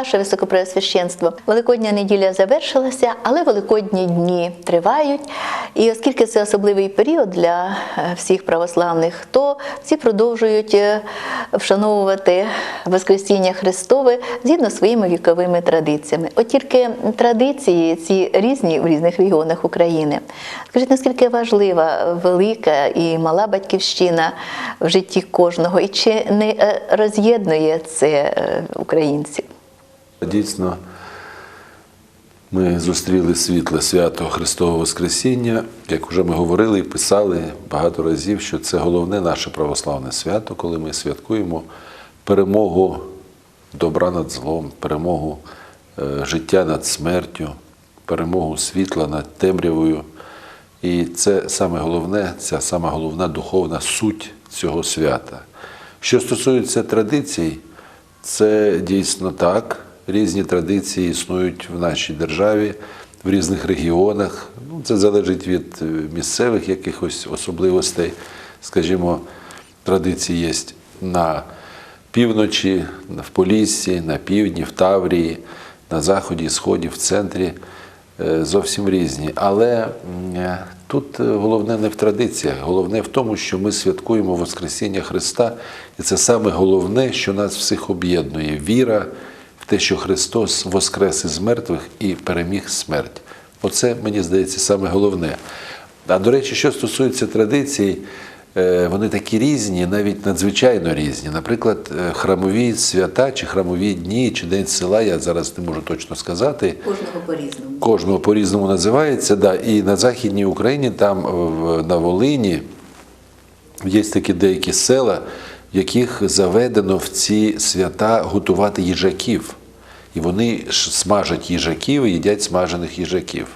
ваше високопреосвященство, Великодня неділя завершилася, але Великодні дні тривають. І оскільки це особливий період для е, всіх православних, то всі продовжують е, вшановувати Воскресіння Христове згідно зі своїми віковими традиціями. От тільки традиції ці різні в різних регіонах України. Скажіть, наскільки важлива велика і мала батьківщина в житті кожного, і чи не е, роз'єднує це українців? Дійсно, ми зустріли світле свято Христового Воскресіння. Як вже ми говорили і писали багато разів, що це головне наше православне свято, коли ми святкуємо перемогу добра над злом, перемогу е, життя над смертю, перемогу світла над темрявою. І це саме головне, ця саме головна духовна суть цього свята. Що стосується традицій, це дійсно так. Різні традиції існують в нашій державі, в різних регіонах. Ну, це залежить від е, місцевих якихось особливостей. Скажімо, традиції є на півночі, в Поліссі, на півдні, в Таврії, на заході, сході, в центрі е, зовсім різні. Але е, тут головне не в традиціях, головне в тому, що ми святкуємо Воскресіння Христа, і це саме головне, що нас всіх об'єднує віра те, що Христос воскрес із мертвих і переміг смерть. Оце, мені здається, саме головне. А до речі, що стосується традицій, е, вони такі різні, навіть надзвичайно різні. Наприклад, е, храмові свята чи храмові дні, чи День села, я зараз не можу точно сказати. Кожного по-різному. Кожного по-різному називається. Да. І на Західній Україні, там на Волині, є такі деякі села, в яких заведено в ці свята готувати їжаків. І вони смажать їжаків і їдять смажених їжаків.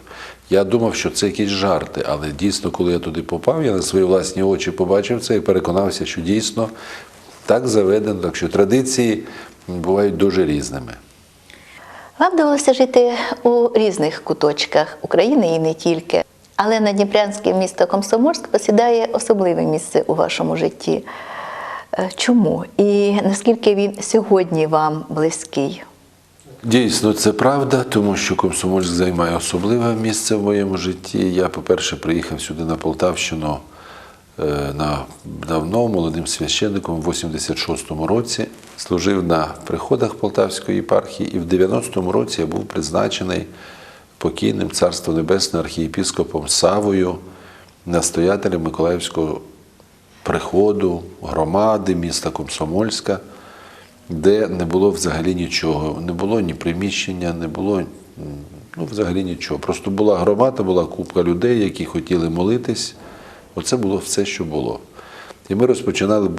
Я думав, що це якісь жарти, але дійсно, коли я туди попав, я на свої власні очі побачив це і переконався, що дійсно так заведено, так що традиції бувають дуже різними. Вам довелося жити у різних куточках України і не тільки. Але Надніпрянське місто Комсомольськ посідає особливе місце у вашому житті. Е, Чому? І наскільки він сьогодні вам близький? Дійсно, це правда, тому що Комсомольськ займає особливе місце в моєму житті. Я, по-перше, приїхав сюди на Полтавщину е, на, давно молодим священником в 86-му році. Служив на приходах Полтавської єпархії, і в 90-му році я був призначений покійним Царство Небесне архієпіскопом Савою, настоятелем Миколаївського приходу, громади міста Комсомольська де не було взагалі нічого. Не було ні приміщення, не було ну, взагалі нічого. Просто була громада, була купка людей, які хотіли молитись. Оце було все, що було. І ми розпочинали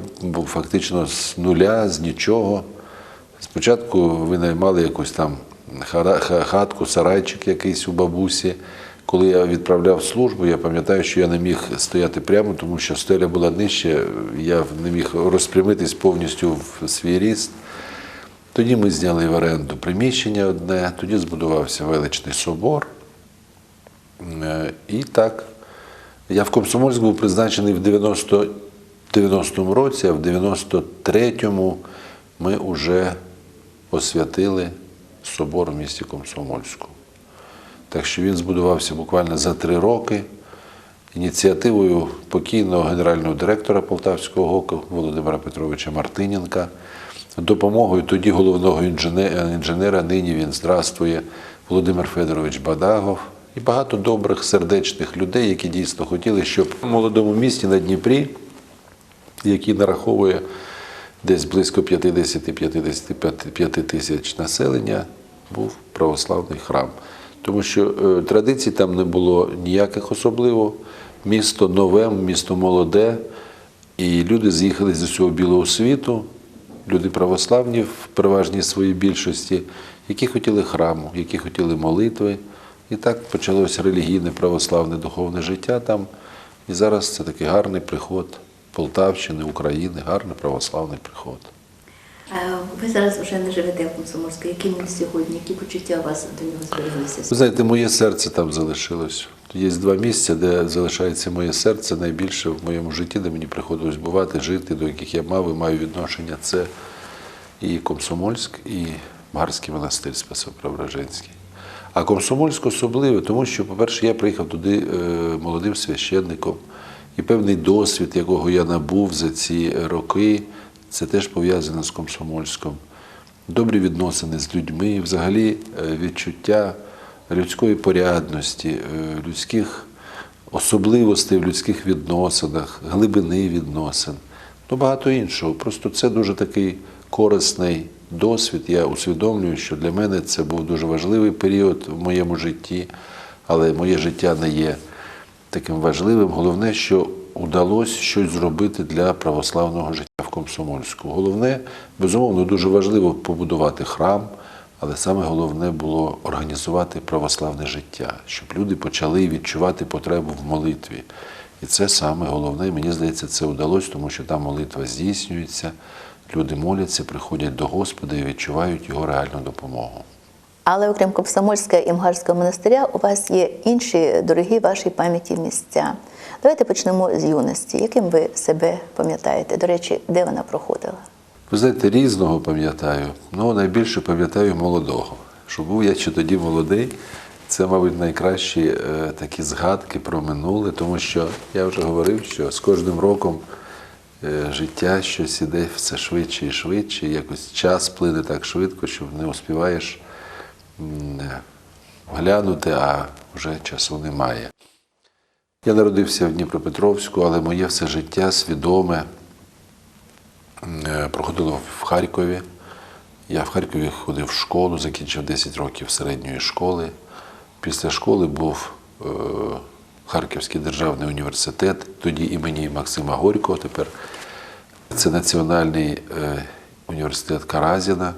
фактично з нуля, з нічого. Спочатку винаймали якусь там хатку, сарайчик якийсь у бабусі. Коли я відправляв службу, я пам'ятаю, що я не міг стояти прямо, тому що стеля була нижче, я не міг розпрямитись повністю в свій ріст. Тоді ми зняли в оренду приміщення одне, тоді збудувався величний собор. Е, І так, я в Комсомольськ був призначений в 90, 90-му році, а в 93-му ми вже освятили собор в місті Комсомольську. Так що він збудувався буквально за три роки. Ініціативою покійного генерального директора Полтавського ГОКу Володимира Петровича Мартиненка, допомогою тоді головного інженера, інженера нині він здравствує, Володимир Федорович Бадагов. І багато добрих сердечних людей, які дійсно хотіли, щоб в молодому місті на Дніпрі, який нараховує десь близько 50-55 тисяч населення, був православний храм. Тому що е, традицій там не було ніяких особливо. Місто нове, місто молоде, і люди з'їхали з усього білого світу, люди православні в переважній своїй більшості, які хотіли храму, які хотіли молитви. І так почалося релігійне православне духовне життя там. І зараз це такий гарний приход Полтавщини, України, гарний православний приход. Ви зараз вже не живете в Комсомольську. Яким він сьогодні? Які почуття у вас до нього збереглися? Знаєте, моє серце там залишилось. Є два місця, де залишається моє серце найбільше в моєму житті, де мені приходилось бувати, жити, до яких я мав і маю відношення. Це і Комсомольськ, і Марський монастир Спасо-Преображенський. А Комсомольськ особливе, тому що, по-перше, я приїхав туди е, молодим священником, і певний досвід, якого я набув за ці роки, це теж пов'язано з Комсомольськом. Добрі відносини з людьми, взагалі е, відчуття людської порядності, е, людських особливостей в людських відносинах, глибини відносин, ну багато іншого. Просто це дуже такий корисний досвід. Я усвідомлюю, що для мене це був дуже важливий період в моєму житті, але моє життя не є таким важливим. Головне, що вдалося щось зробити для православного життя Комсомольську. Головне, безумовно, дуже важливо побудувати храм. Але саме головне було організувати православне життя, щоб люди почали відчувати потребу в молитві. І це саме головне. Мені здається, це вдалося, тому що там молитва здійснюється, люди моляться, приходять до Господа і відчувають його реальну допомогу. Але окрім Комсомольська і Мгарського монастиря, у вас є інші дорогі вашій пам'яті місця. Давайте почнемо з юності. Яким ви себе пам'ятаєте? До речі, де вона проходила? Ви знаєте, різного пам'ятаю, ну найбільше пам'ятаю молодого. Що був я чи тоді молодий, це, мабуть, найкращі е, такі згадки про минуле, тому що я вже говорив, що з кожним роком е, життя щось іде все швидше і швидше, якось час плине так швидко, що не успіваєш м, е, глянути, а вже часу немає. Я народився в Дніпропетровську, але моє все життя свідоме е, проходило в Харкові. Я в Харкові ходив в школу, закінчив 10 років середньої школи. Після школи був е, Харківський державний університет, тоді імені Максима Горького. Тепер це Національний е, університет Каразіна.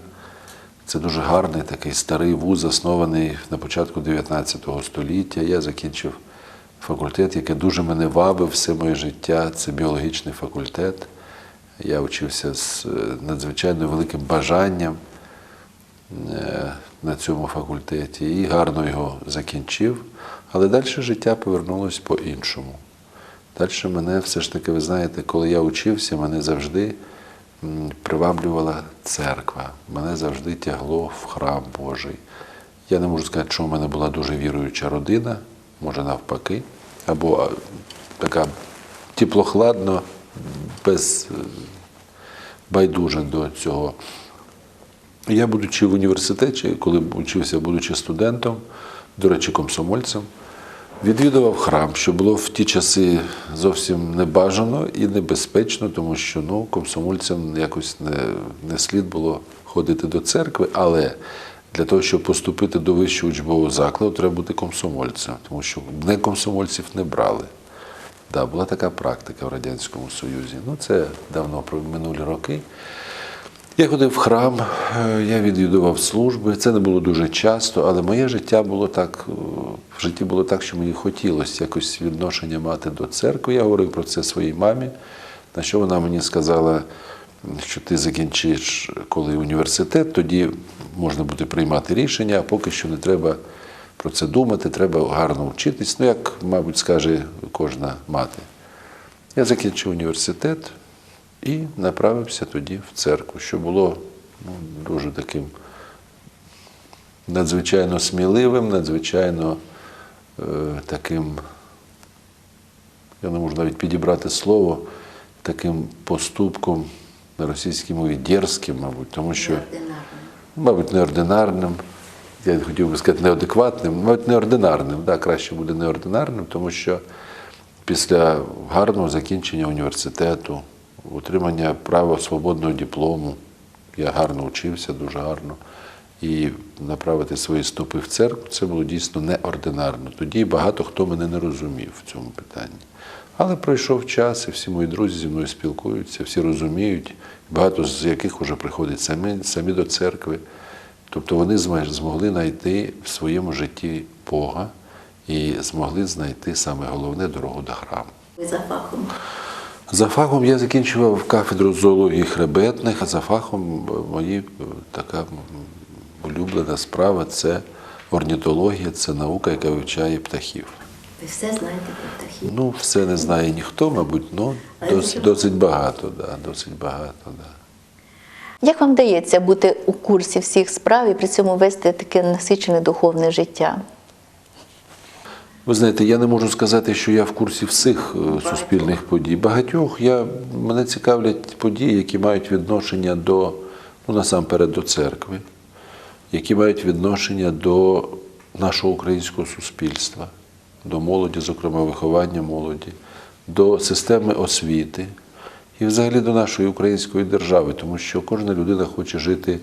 Це дуже гарний такий старий вуз, заснований на початку 19 століття. Я закінчив факультет, який дуже мене вабив все моє життя. Це біологічний факультет. Я вчився з е, надзвичайно великим бажанням е, на цьому факультеті і гарно його закінчив. Але далі життя повернулося по-іншому. Далі мене все ж таки, ви знаєте, коли я учився, мене завжди приваблювала церква, мене завжди тягло в храм Божий. Я не можу сказати, що в мене була дуже віруюча родина, може навпаки, або така теплохладно, без е, байдужа до цього. Я, будучи в університеті, коли учився, будучи студентом, до речі, комсомольцем, відвідував храм, що було в ті часи зовсім небажано і небезпечно, тому що ну, комсомольцям якось не, не слід було ходити до церкви, але для того, щоб поступити до вищого учбового закладу, треба бути комсомольцем, тому що не комсомольців не брали. Да, була така практика в Радянському Союзі. Ну, це давно про минулі роки. Я ходив в храм, е, я відвідував служби. Це не було дуже часто, але моє життя було так, е, в житті було так, що мені хотілося якось відношення мати до церкви. Я говорив про це своїй мамі, на що вона мені сказала, що ти закінчиш коли університет, тоді можна буде приймати рішення, а поки що не треба про це думати, треба гарно вчитись. Ну, як, мабуть, скаже кожна мати. Я закінчив університет і направився тоді в церкву, що було ну, дуже таким надзвичайно сміливим, надзвичайно е, таким, я не можу навіть підібрати слово, таким поступком на російській мові дерзким, мабуть, тому що, мабуть, неординарним. Я хотів би сказати неадекватним, мабуть, неординарним. Да, краще буде неординарним, тому що після гарного закінчення університету, отримання права свободного диплому, я гарно вчився, дуже гарно. І направити свої стопи в церкву це було дійсно неординарно. Тоді багато хто мене не розумів в цьому питанні. Але пройшов час, і всі мої друзі зі мною спілкуються, всі розуміють, багато з яких вже приходять самі, самі до церкви. Тобто вони змогли знайти в своєму житті Бога і змогли знайти саме головне дорогу до храму. За фахом. За фахом я закінчував кафедру зоології хребетних, а за фахом мої е, така улюблена справа це орнітологія, це наука, яка вивчає птахів. Ви все знаєте про птахів. Ну, все не знає ніхто, мабуть, але Але досить, досить багато, да, досить багато. Да. Як вам вдається бути у курсі всіх справ і при цьому вести таке насичене духовне життя? Ви знаєте, я не можу сказати, що я в курсі всіх е, суспільних подій. Багатьох я, мене цікавлять події, які мають відношення до, ну насамперед, до церкви, які мають відношення до нашого українського суспільства, до молоді, зокрема виховання молоді, до системи освіти і взагалі до нашої української держави, тому що кожна людина хоче жити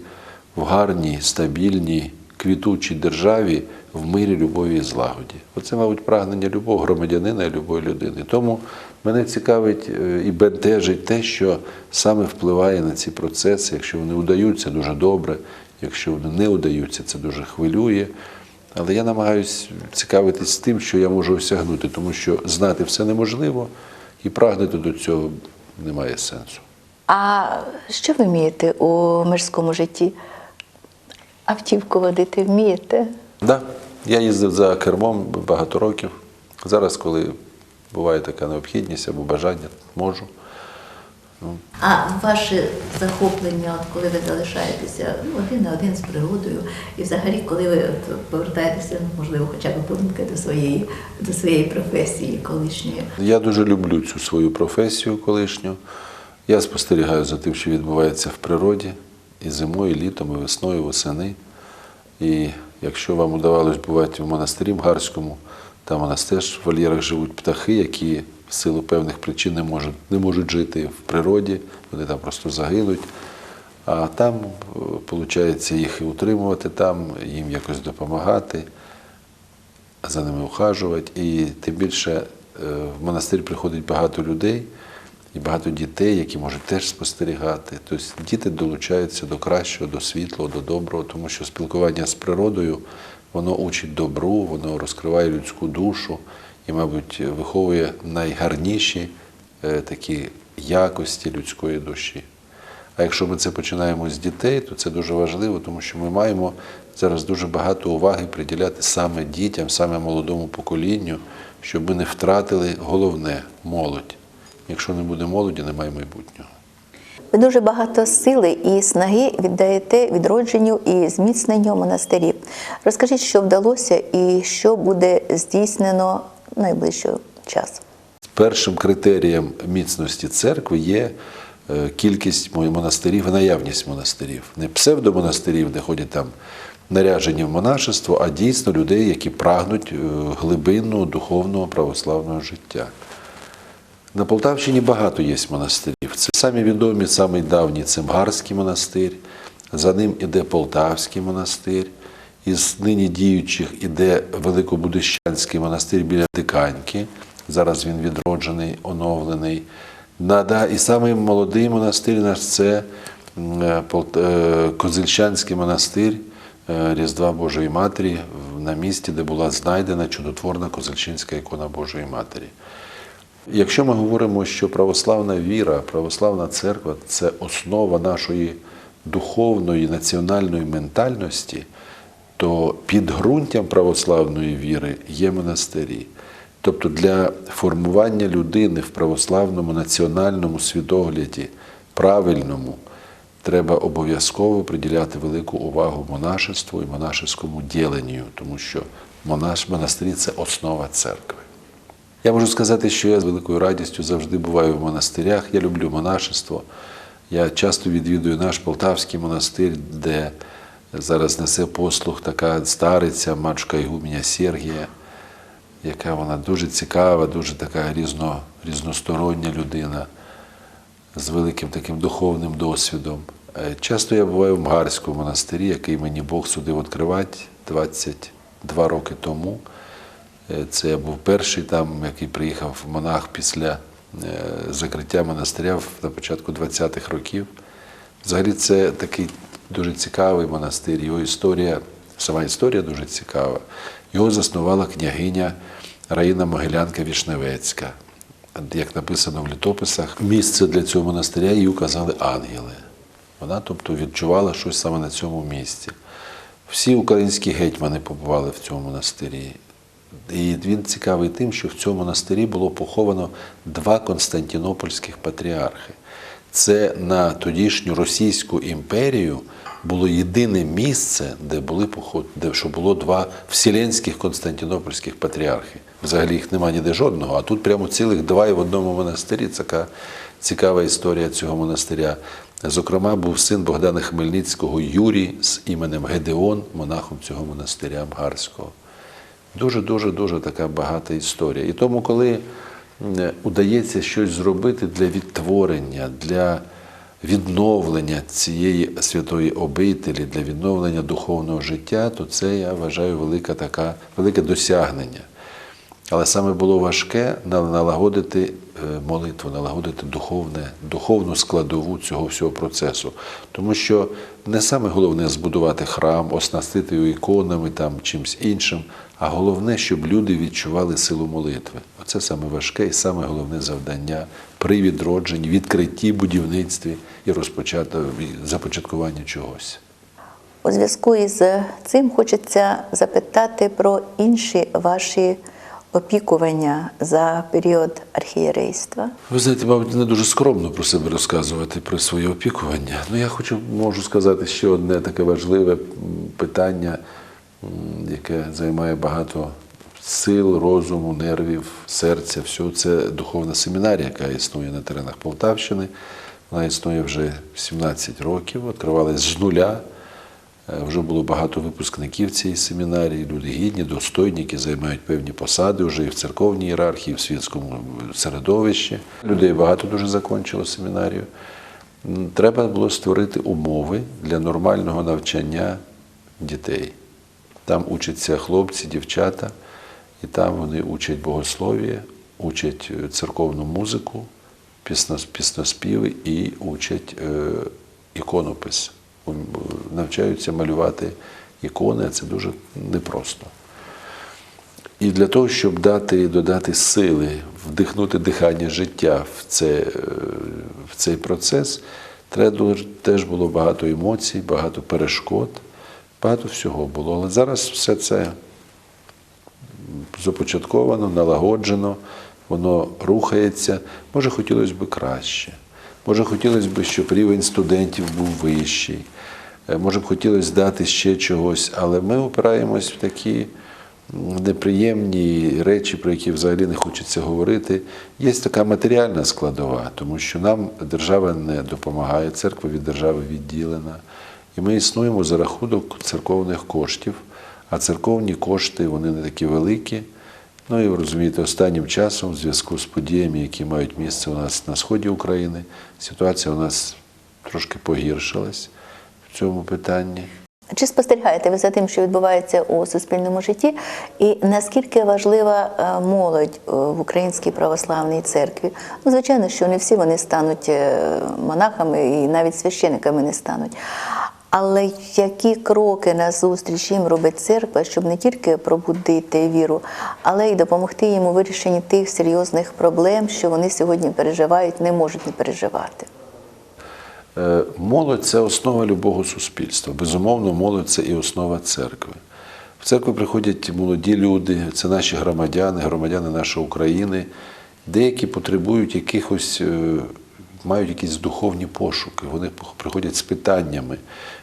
в гарній, стабільній, квітучій державі в мирі, любові і злагоді. Оце, мабуть, прагнення любого громадянина і любої людини. Тому мене цікавить е, і бентежить те, що саме впливає на ці процеси. Якщо вони удаються, дуже добре, якщо вони не удаються, це дуже хвилює. Але я намагаюся цікавитись тим, що я можу осягнути, тому що знати все неможливо і прагнути до цього немає сенсу. А що ви вмієте у мирському житті? Автівку водити вмієте? Да, я їздив за кермом багато років. Зараз, коли буває така необхідність або бажання, можу. А ваше захоплення, от коли ви залишаєтеся ну, один на один з природою, і взагалі, коли ви от, повертаєтеся, ну, можливо, хоча б подумки до своєї, до своєї професії колишньої. Я дуже люблю цю свою професію колишню. Я спостерігаю за тим, що відбувається в природі і зимою, і літом, і весною, і восени. І якщо вам удавалось бувати в монастирі Мгарському, там у нас теж в вольєрах живуть птахи, які силу певних причин не можуть, не можуть жити в природі, вони там просто загинуть. А там, виходить, їх і утримувати, там, їм якось допомагати за ними ухажувати. І тим більше е, в монастир приходить багато людей і багато дітей, які можуть теж спостерігати. Тобто діти долучаються до кращого, до світлого, до доброго, тому що спілкування з природою воно учить добру, воно розкриває людську душу і, мабуть, виховує найгарніші е, такі якості людської душі. А якщо ми це починаємо з дітей, то це дуже важливо, тому що ми маємо зараз дуже багато уваги приділяти саме дітям, саме молодому поколінню, щоб ми не втратили головне молодь. Якщо не буде молоді, немає майбутнього. Ви дуже багато сили і снаги віддаєте відродженню і зміцненню монастирів. Розкажіть, що вдалося і що буде здійснено найближчого часу. Першим критерієм міцності церкви є е, кількість монастирів і наявність монастирів. Не псевдомонастирів, де ходять там наряжені в монашество, а дійсно людей, які прагнуть е, глибинного духовного православного життя. На Полтавщині багато є монастирів. Це самі відомі, самий давній це Мгарський монастир, за ним іде Полтавський монастир, із нині діючих іде Великобудищанський монастир біля Диканьки. Зараз він відроджений, оновлений. І самий молодий монастир наш це е, е, Козельщанський монастир е, Різдва Божої Матері на місці, де була знайдена чудотворна Козельщинська ікона Божої Матері. Якщо ми говоримо, що православна віра, православна церква це основа нашої духовної національної ментальності, то підґрунтям православної віри є монастирі. Тобто для формування людини в православному національному світогляді, правильному, треба обов'язково приділяти велику увагу монашеству і монашеському діленню, тому що монаш, монастирі це основа церкви. Я можу сказати, що я з великою радістю завжди буваю в монастирях. Я люблю монашество. Я часто відвідую наш Полтавський монастир, де зараз несе послуг така стариця, матушка Ігуменя Сергія, яка вона дуже цікава, дуже така різно, різностороння людина з великим таким духовним досвідом. Е, Часто я буваю в Мгарському монастирі, який мені Бог судив відкривати 22 роки тому. Е, Це я був перший там, який приїхав в монах після е, закриття монастиря на початку 20-х років. Взагалі, це такий дуже цікавий монастир. Його історія, сама історія дуже цікава. Його заснувала княгиня Раїна Могилянка Вішневецька. Як написано в літописах, місце для цього монастиря їй указали ангели. Вона, тобто, відчувала щось саме на цьому місці. Всі українські гетьмани побували в цьому монастирі. І він цікавий тим, що в цьому монастирі було поховано два константинопольських патріархи. Це на тодішню Російську імперію було єдине місце, де були поход, де що було два вселенських константинопольських патріархи. Взагалі їх немає ніде жодного, а тут прямо цілих два і в одному монастирі. Така цікава історія цього монастиря. Зокрема, був син Богдана Хмельницького Юрій з іменем Гедеон, монахом цього монастиря Амгарського. Дуже, дуже, дуже така багата історія. І тому, коли удається щось зробити для відтворення, для відновлення цієї святої обителі, для відновлення духовного життя, то це я вважаю велика така, велике досягнення. Але саме було важке налагодити е, молитву, налагодити духовне, духовну складову цього всього процесу. Тому що не саме головне збудувати храм, оснастити його іконами, там, чимось іншим, а головне, щоб люди відчували силу молитви. Оце саме важке і саме головне завдання при відродженні, відкритті, будівництві і започаткуванні чогось. У зв'язку із цим хочеться запитати про інші ваші опікування за період архієрейства. Ви знаєте, мабуть, не дуже скромно про себе розказувати про своє опікування. Ну, я хочу можу сказати ще одне таке важливе питання, яке займає багато сил, розуму, нервів, серця. Всього це духовна семінарія, яка існує на теренах Полтавщини. Вона існує вже 17 років, відкривалась з нуля. Е, Вже було багато випускників цієї семінарії, люди гідні, достойні, які займають певні посади вже і в церковній ієрархії, і в світському середовищі. Людей багато дуже закінчило семінарію. Треба було створити умови для нормального навчання дітей. Там учаться хлопці, дівчата, і там вони учать богослов'я, учать е, церковну музику, пісно- пісноспіви і учать е, іконопис. Е, Навчаються малювати ікони, а це дуже непросто. І для того, щоб дати, додати сили, вдихнути дихання життя в, це, в цей процес, треба теж було багато емоцій, багато перешкод, багато всього було. Але зараз все це започатковано, налагоджено, воно рухається. Може, хотілося б краще. Може, хотілося б, щоб рівень студентів був вищий. Е, Може б хотілося дати ще чогось, але ми опираємось в такі неприємні речі, про які взагалі не хочеться говорити. Є така матеріальна складова, тому що нам держава не допомагає, церква від держави відділена. І ми існуємо за рахунок церковних коштів, а церковні кошти вони не такі великі. Ну і ви розумієте, останнім часом, в зв'язку з подіями, які мають місце у нас на сході України, ситуація у нас трошки погіршилась в цьому питанні. Чи спостерігаєте ви за тим, що відбувається у суспільному житті, і наскільки важлива е, молодь е, в Українській православній церкві? Ну, звичайно, що не всі вони стануть е, монахами і навіть священиками не стануть. Але які кроки на зустріч їм робить церква, щоб не тільки пробудити віру, але й допомогти їм у вирішенні тих серйозних проблем, що вони сьогодні переживають, не можуть не переживати? Е, Молодь це основа любого суспільства. Безумовно, молодь це і основа церкви. В церкву приходять молоді люди, це наші громадяни, громадяни нашої України. Деякі потребують якихось, е, мають якісь духовні пошуки. Вони приходять з питаннями,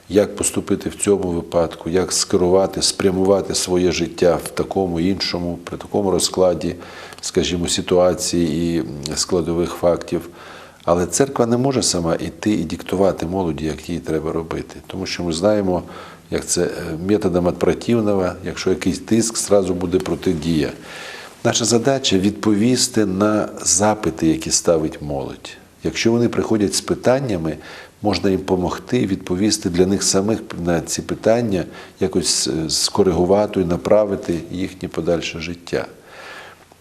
як поступити в цьому випадку, як скерувати, спрямувати своє життя в такому іншому, при такому розкладі, скажімо, ситуації і складових фактів. Але церква не може сама йти і диктувати молоді, як їй треба робити. Тому що ми знаємо, як це е, методом отпротивного, якщо якийсь тиск, зразу буде протидія. Наша задача відповісти на запити, які ставить молодь. Якщо вони приходять з питаннями, можна їм допомогти відповісти для них самих на ці питання, якось е, скоригувати і направити їхнє подальше життя.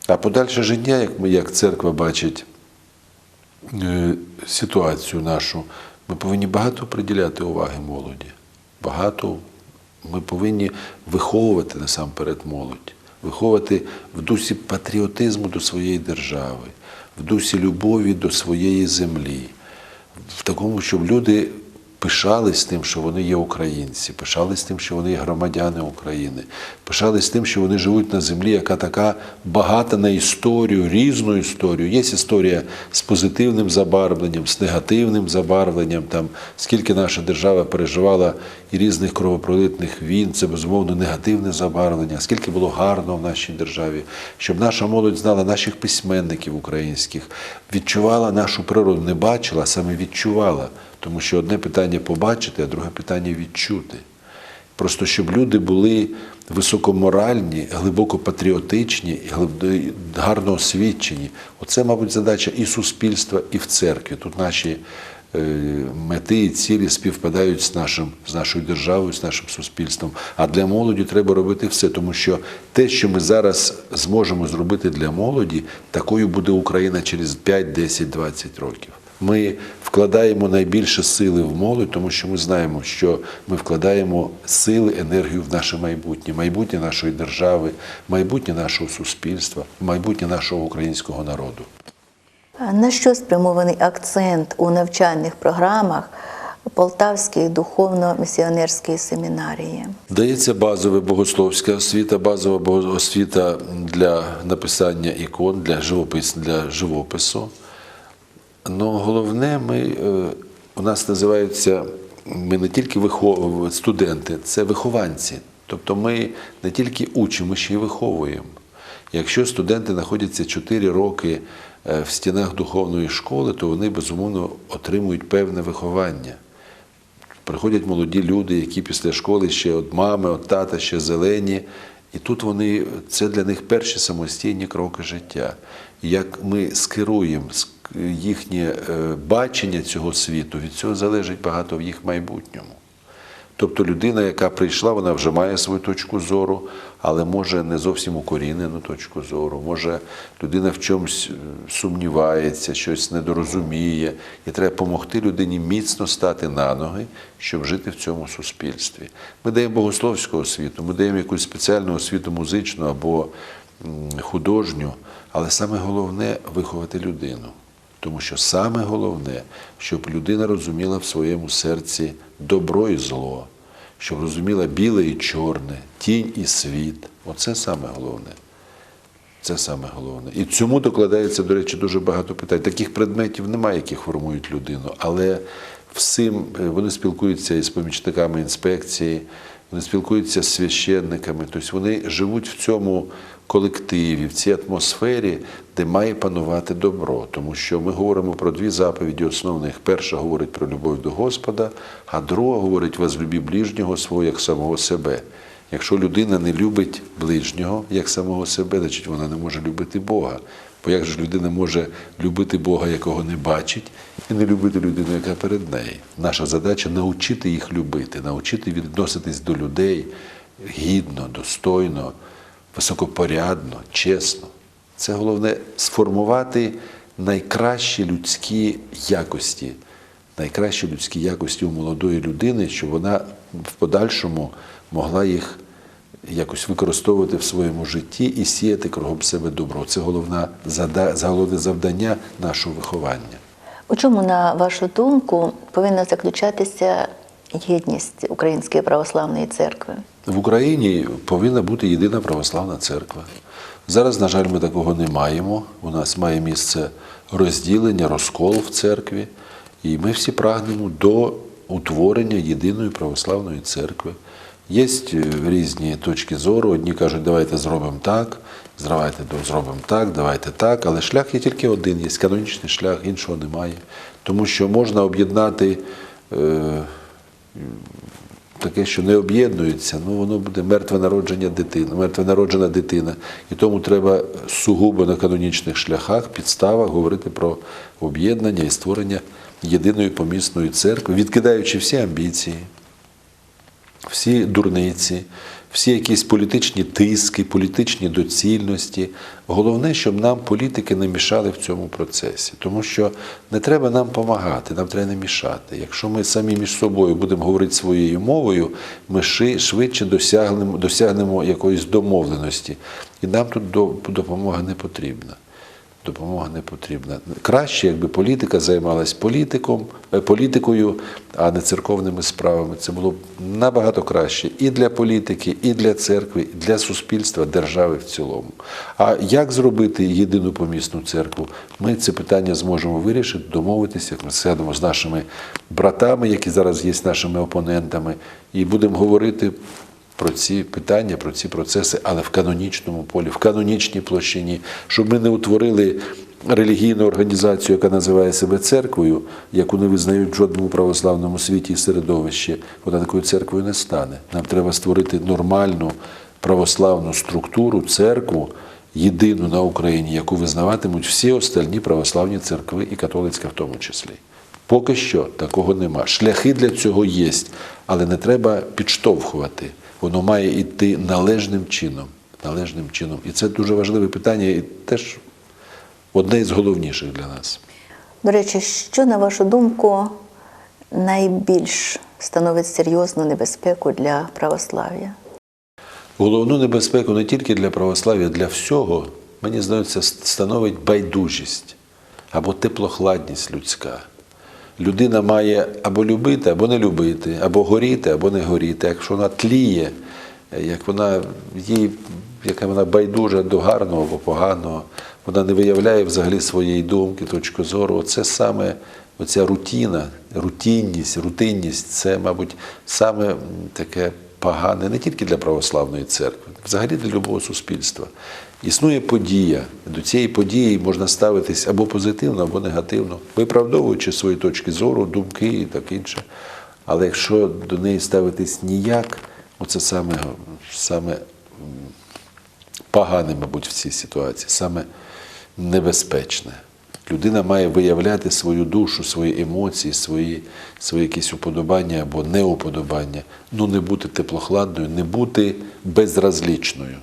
А подальше життя, як ми, як церква бачить, е, ситуацію нашу, ми повинні багато приділяти уваги молоді. Багато ми повинні виховувати насамперед молодь, виховувати в дусі патріотизму до своєї держави, в дусі любові до своєї землі, в такому, щоб люди пишались тим, що вони є українці, пишались тим, що вони є громадяни України, пишались тим, що вони живуть на землі, яка така багата на історію, різну історію. Є історія з позитивним забарвленням, з негативним забарвленням. Там скільки наша держава переживала і різних кровопролитних війн, це безумовно негативне забарвлення, скільки було гарного в нашій державі, щоб наша молодь знала наших письменників українських, відчувала нашу природу, не бачила, саме відчувала. Тому що одне питання побачити, а друге питання відчути. Просто щоб люди були високоморальні, глибоко патріотичні, гарно освічені. Оце, мабуть, задача і суспільства, і в церкві. Тут наші е, мети і цілі співпадають з, нашим, з нашою державою, з нашим суспільством. А для молоді треба робити все, тому що те, що ми зараз зможемо зробити для молоді, такою буде Україна через 5, 10, 20 років. Ми вкладаємо найбільше сили в молодь, тому що ми знаємо, що ми вкладаємо сили, енергію в наше майбутнє, майбутнє нашої держави, майбутнє нашого суспільства, майбутнє нашого українського народу. На що спрямований акцент у навчальних програмах Полтавської духовно-місіонерської семінарії? Дається базова богословська освіта, базова освіта для написання ікон, для живопис, для живопису. Ну, головне, ми, е, у нас називаються ми не тільки вихов... студенти, це вихованці. Тобто ми не тільки учимо, ще й виховуємо. Якщо студенти знаходяться 4 роки е, в стінах духовної школи, то вони безумовно отримують певне виховання. Приходять молоді люди, які після школи ще від мами, від тата ще зелені. І тут вони це для них перші самостійні кроки життя. Як ми скеруємо ск- їхнє е, бачення цього світу, від цього залежить багато в їх майбутньому. Тобто людина, яка прийшла, вона вже має свою точку зору, але може не зовсім укорінену точку зору. Може людина в чомусь е, сумнівається, щось недорозуміє, і треба допомогти людині міцно стати на ноги, щоб жити в цьому суспільстві. Ми даємо богословську освіту, ми даємо якусь спеціальну освіту музичну або художню, але саме головне виховати людину. Тому що саме головне, щоб людина розуміла в своєму серці добро і зло, щоб розуміла біле і чорне, тінь і світ. Оце саме головне. Це саме головне. І цьому докладається, до речі, дуже багато питань. Таких предметів немає, які формують людину, але всім е, вони спілкуються із помічниками інспекції, вони спілкуються з священниками, тобто вони живуть в цьому колективі, в цій атмосфері, де має панувати добро. Тому що ми говоримо про дві заповіді основних. Перша говорить про любов до Господа, а друга говорить возлюбі ближнього свого як самого себе. Якщо людина не любить ближнього як самого себе, значить вона не може любити Бога. Бо як же людина може любити Бога, якого не бачить, і не любити людину, яка перед нею? Наша задача навчити їх любити, навчити відноситись до людей гідно, достойно, високопорядно, чесно. Це головне сформувати найкращі людські якості, найкращі людські якості у молодої людини, щоб вона в подальшому могла їх якось використовувати в своєму житті і сіяти кругом себе добро. Це головна головне завдання нашого виховання. У чому, на вашу думку, повинна заключатися єдність Української православної церкви? В Україні повинна бути єдина православна церква. Зараз, на жаль, ми такого не маємо. У нас має місце розділення, розкол в церкві, і ми всі прагнемо до утворення єдиної православної церкви. Є е, різні точки зору. Одні кажуть, давайте зробимо так, давайте зробимо так, давайте так. Але шлях є тільки один, є канонічний шлях, іншого немає. Тому що можна об'єднати. Е, таке, що не об'єднується, ну воно буде мертве народження дитини, мертве народжена дитина. І тому треба сугубо на канонічних шляхах, підставах говорити про об'єднання і створення єдиної помісної церкви, відкидаючи всі амбіції, всі дурниці, всі якісь політичні тиски, політичні доцільності. Головне, щоб нам політики не мішали в цьому процесі. Тому що не треба нам допомагати, нам треба не мішати. Якщо ми самі між собою будемо говорити своєю мовою, ми швидше досягнемо, досягнемо якоїсь домовленості. І нам тут до- допомога не потрібна. Допомога не потрібна. Краще, якби політика займалась політиком, е, політикою, а не церковними справами. Це було б набагато краще і для політики, і для церкви, і для суспільства, держави в цілому. А як зробити єдину помісну церкву? Ми це питання зможемо вирішити, домовитися, як ми сядемо з нашими братами, які зараз є нашими опонентами, і будемо говорити про ці питання, про ці процеси, але в канонічному полі, в канонічній площині, щоб ми не утворили релігійну організацію, яка називає себе церквою, яку не визнають в жодному православному світі і середовищі, вона такою церквою не стане. Нам треба створити нормальну православну структуру, церкву, єдину на Україні, яку визнаватимуть всі остальні православні церкви і католицька в тому числі. Поки що такого нема. Шляхи для цього є, але не треба підштовхувати. Воно має йти належним чином. Належним чином. І це дуже важливе питання, і теж одне із головніших для нас. До речі, що, на вашу думку, найбільш становить серйозну небезпеку для православ'я? Головну небезпеку не тільки для православ'я, для всього, мені здається, становить байдужість або теплохладність людська. Людина має або любити, або не любити, або горіти, або не горіти. Якщо вона тліє, як вона їй, яка вона байдужа до гарного або поганого, вона не виявляє взагалі своєї думки, точки зору. Це саме оця рутіна, рутинність, рутинність це, мабуть, саме таке погане не тільки для православної церкви, взагалі для любого суспільства. Існує подія. До цієї події можна ставитись або позитивно, або негативно, виправдовуючи свої точки зору, думки і так інше. Але якщо до неї ставитись ніяк, оце саме, саме погане, мабуть, в цій ситуації, саме небезпечне. Людина має виявляти свою душу, свої емоції, свої, свої якісь уподобання або неуподобання. Ну, не бути теплохладною, не бути безразлічною.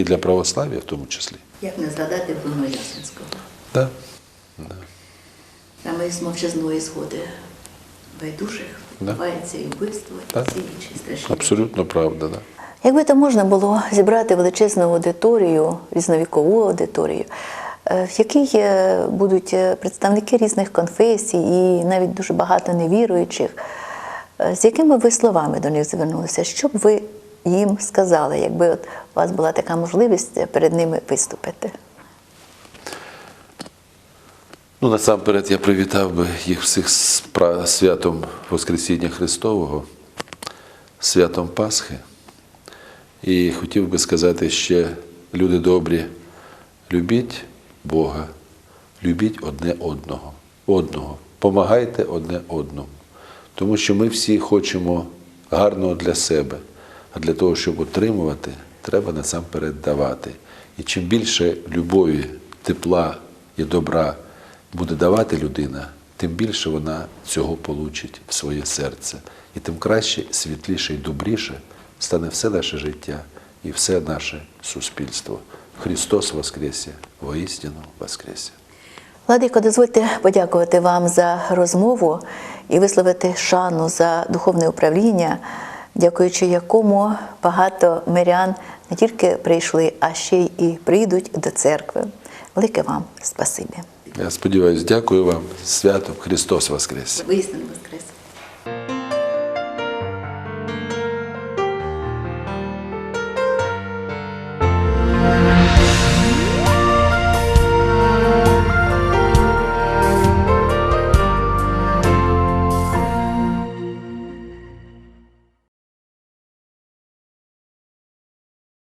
І для православ'я в тому числі. Як не згадати Bruno Ясенського? Да. Саме із мовчазної згоди байдужих Да. відбувається і вбивство, і всі інші страшні. Абсолютно правда. Да. Якби то можна було зібрати величезну аудиторію, різновікову аудиторію, е, в якій е, будуть е, представники різних конфесій і навіть дуже багато невіруючих, з якими ви словами до них звернулися, що б ви їм сказали, якби от у вас була така можливість перед ними виступити? Ну, насамперед я привітав би їх всіх з святом Воскресіння Христового, святом Пасхи. І хотів би сказати ще, люди добрі, любіть Бога, любіть одне одного, одного, помагайте одне одному. Тому що ми всі хочемо гарного для себе, а для того, щоб отримувати, треба насамперед давати. І чим більше любові, тепла і добра буде давати людина, тим більше вона цього получить в своє серце. І тим краще, світліше і добріше стане все наше життя і все наше суспільство. Христос Воскресе, воістину Воскресе. Владико, дозвольте подякувати вам за розмову і висловити шану за духовне управління, дякуючи якому багато мирян не тільки прийшли, а ще й і прийдуть до церкви. Велике вам спасибі. Я сподіваюся, дякую вам. Свято Христос Воскрес! Воскрес.